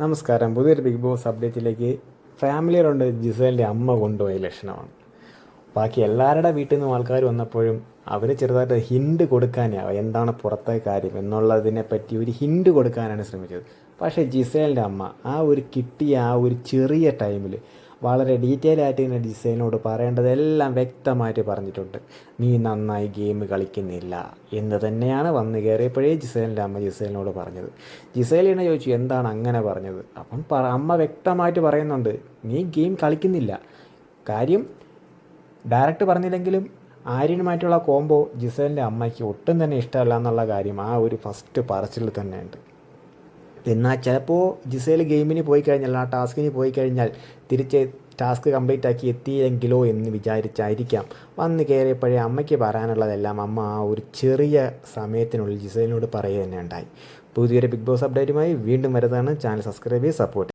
നമസ്കാരം. പുതിയൊരു Bigg Boss അപ്ഡേറ്റിലേക്ക് ഫാമിലിയിലുണ്ട് ജിസേലിന്റെ അമ്മ കൊണ്ടുപോയ ലക്ഷണമാണ്. ബാക്കി എല്ലാവരുടെ വീട്ടിൽ നിന്നും ആൾക്കാർ വന്നപ്പോഴും അവർ ചെറുതായിട്ട് ഹിൻഡ് കൊടുക്കാനാണ് എന്താണ് പുറത്തെ കാര്യം എന്നുള്ളതിനെ പറ്റി ഒരു ഹിൻഡ് കൊടുക്കാനാണ് ശ്രമിച്ചത്. പക്ഷേ ജിസേലിന്റെ അമ്മ ആ ഒരു കിട്ടിയ ആ ഒരു ചെറിയ ടൈമിൽ വളരെ ഡീറ്റെയിൽ ആയിട്ട് ഇങ്ങനെ ഡിസൈനോട് പറയേണ്ടതെല്ലാം വ്യക്തമായിട്ട് പറഞ്ഞിട്ടുണ്ട്. നീ നന്നായി ഗെയിം കളിക്കുന്നില്ല എന്ന് തന്നെയാണ് വന്ന് കയറിയപ്പോഴേ ജിസൈലിന്റെ അമ്മ ജിസൈലിനോട് പറഞ്ഞത്. ജിസൈലിനെ ചോദിച്ചു എന്താണ് അങ്ങനെ പറഞ്ഞത്? അപ്പം അമ്മ വ്യക്തമായിട്ട് പറയുന്നുണ്ട് നീ ഗെയിം കളിക്കുന്നില്ല. കാര്യം ഡയറക്റ്റ് പറഞ്ഞില്ലെങ്കിലും ആര്യനുമായിട്ടുള്ള കോംബോ ജിസേലിന്റെ അമ്മയ്ക്ക് ഒട്ടും തന്നെ ഇഷ്ടമല്ല എന്നുള്ള കാര്യം ആ ഒരു ഫസ്റ്റ് പറച്ചിൽ തന്നെയുണ്ട്. എന്നാൽ ചിലപ്പോൾ ജിസേൽ ഗെയിമിന് പോയി കഴിഞ്ഞാൽ ആ ടാസ്കിന് പോയി കഴിഞ്ഞാൽ തിരിച്ച് ടാസ്ക് കംപ്ലീറ്റ് ആക്കി എത്തിയെങ്കിലോ എന്ന് വിചാരിച്ചായിരിക്കാം. വന്ന് കയറിയപ്പോഴേ അമ്മയ്ക്ക് പറയാനുള്ളതെല്ലാം അമ്മ ആ ഒരു ചെറിയ സമയത്തിനുള്ളിൽ ജിസേലിനോട് പറയുക തന്നെ ഉണ്ടായി. പുതിയൊരു ബിഗ് ബോസ് അപ്ഡേറ്റുമായി വീണ്ടും വരുന്നതാണ്. ചാനൽ സബ്സ്ക്രൈബ് ചെയ്ത് സപ്പോർട്ട്